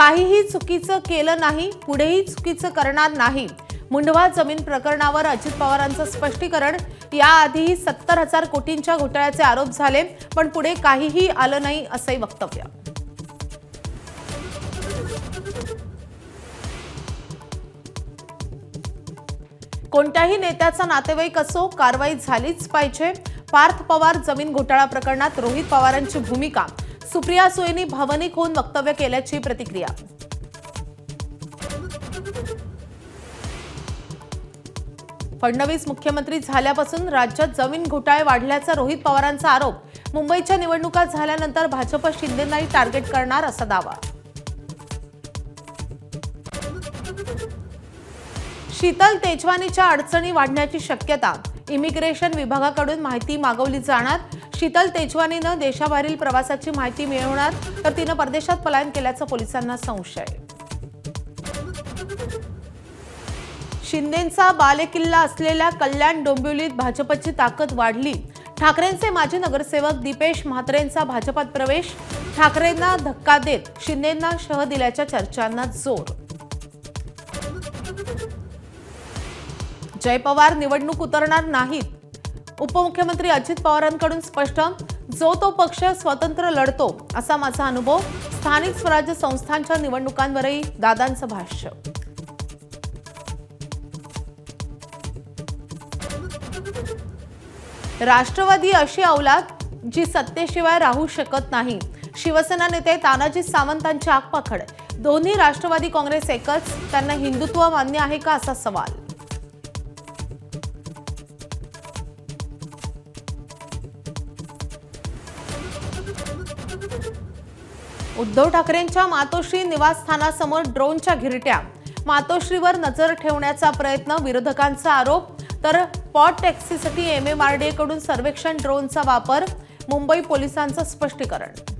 काहीही चुकीचं केलं नाही पुढेही चुकीचं करणार नाही. मुंढवा जमीन प्रकरणावर अजित पवारांचं स्पष्टीकरण. याआधीही सत्तर हजार कोटींच्या घोटाळ्याचे आरोप झाले पण पुढे काहीही आलं नाही असंही वक्तव्य. कोणत्याही नेत्याचा नातेवाईक असो कारवाई झालीच पाहिजे. पार्थ पवार जमीन घोटाळा प्रकरणात रोहित पवारांची भूमिका. सुप्रिया सुईनी भावनिक होऊन वक्तव्य केल्याची प्रतिक्रिया. फडणवीस मुख्यमंत्री झाल्यापासून राज्यात जमीन घोटाळे वाढल्याचा रोहित पवारांचा आरोप. मुंबईच्या निवडणुका झाल्यानंतर भाजप शिंदेनाही टार्गेट करणार असा दावा. शीतल तेजवानीच्या अडचणी वाढण्याची शक्यता. इमिग्रेशन विभागाकडून माहिती मागवली जाणार. शीतल तेजवानीनं देशाबाहेरील प्रवासाची माहिती मिळवणार तर तिनं परदेशात पलायन केल्याचा पोलिसांना संशय. शिंदेचा बालेकिल्ला असलेल्या कल्याण डोंबिवलीत भाजपची ताकद वाढली. ठाकरेंचे माजी नगरसेवक दीपेश म्हात्रेंचा भाजपात प्रवेश. ठाकरेंना धक्का देत शिंदेंना शह दिल्याच्या चर्चांना जोर. जय पवार निवडणूक उतरणार नाहीत. उपमुख्यमंत्री अजित पवारांकडून स्पष्ट जो तो पक्ष स्वतंत्र लढतो असा माझा अनुभव स्थानिक स्वराज्य संस्थांच्या निवडणुकांवरही दादांचं भाष्य. राष्ट्रवादी अशी अवलाद जी सत्तेशिवाय राहू शकत नाही. शिवसेना नेते तानाजी सावंतांची आगपाखड दोन्ही राष्ट्रवादी काँग्रेस एकच त्यांना हिंदुत्व मान्य आहे का असा सवाल. उद्धव ठाकरेंच्या मातोश्री निवासस्थानासमोर ड्रोनच्या घिरट्या. मातोश्रीवर नजर ठेवण्याचा प्रयत्न विरोधकांचा आरोप. तर पॉट टॅक्सीसाठी एम एम आरकडून सर्वेक्षण ड्रोनचा वापर. मुंबई पोलिसांचं स्पष्टीकरण.